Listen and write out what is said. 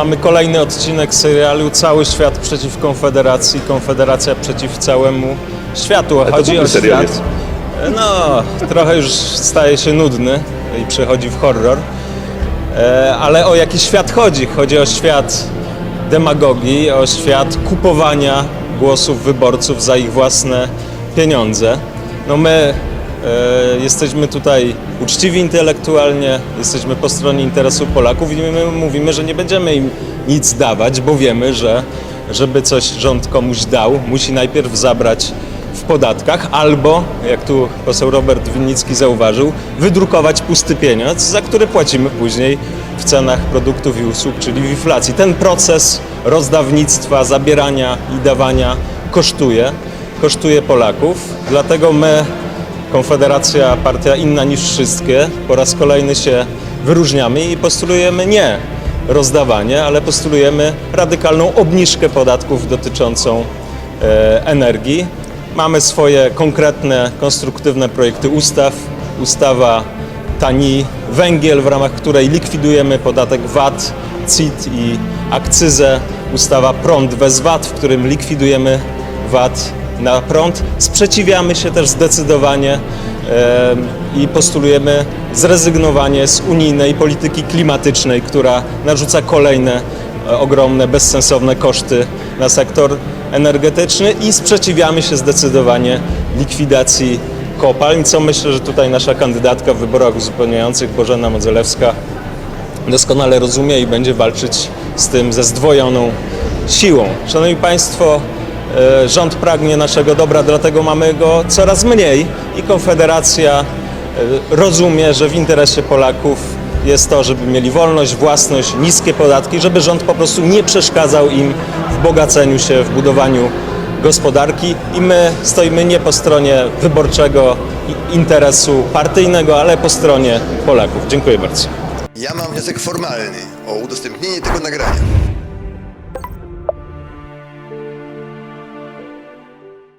mamy kolejny odcinek serialu Cały świat przeciw Konfederacji, Konfederacja przeciw całemu światu. to Chodzi o świat. No, trochę już staje się nudny i przechodzi w horror. E, Ale o jaki świat chodzi? Chodzi o świat demagogii, o świat kupowania głosów wyborców za ich własne pieniądze. No my jesteśmy tutaj uczciwi intelektualnie, jesteśmy po stronie interesu Polaków i my mówimy, że nie będziemy im nic dawać, bo wiemy, że żeby coś rząd komuś dał, musi najpierw zabrać w podatkach albo, jak tu poseł Robert Winnicki zauważył, wydrukować pusty pieniądz, za który płacimy później w cenach produktów i usług, czyli w inflacji. Ten proces rozdawnictwa, zabierania i dawania kosztuje, kosztuje Polaków. Dlatego my, Konfederacja, partia inna niż wszystkie, po raz kolejny się wyróżniamy i postulujemy nie rozdawanie, ale postulujemy radykalną obniżkę podatków dotyczącą e, energii. Mamy swoje konkretne, konstruktywne projekty ustaw. Ustawa tani węgiel, w ramach której likwidujemy podatek VAT, CIT i akcyzę. Ustawa prąd bez VAT, w którym likwidujemy VAT na prąd. Sprzeciwiamy się też zdecydowanie i postulujemy zrezygnowanie z unijnej polityki klimatycznej, która narzuca kolejne e, ogromne, bezsensowne koszty na sektor energetyczny i sprzeciwiamy się zdecydowanie likwidacji kopalń, co myślę, że tutaj nasza kandydatka w wyborach uzupełniających Bożena Modzelewska doskonale rozumie i będzie walczyć z tym ze zdwojoną siłą. Szanowni Państwo, rząd pragnie naszego dobra, dlatego mamy go coraz mniej i Konfederacja e, rozumie, że w interesie Polaków jest to, żeby mieli wolność, własność, niskie podatki, żeby rząd po prostu nie przeszkadzał im w bogaceniu się, w budowaniu gospodarki i my stoimy nie po stronie wyborczego interesu partyjnego, ale po stronie Polaków. Dziękuję bardzo. Ja mam wniosek formalny o udostępnienie tego nagrania.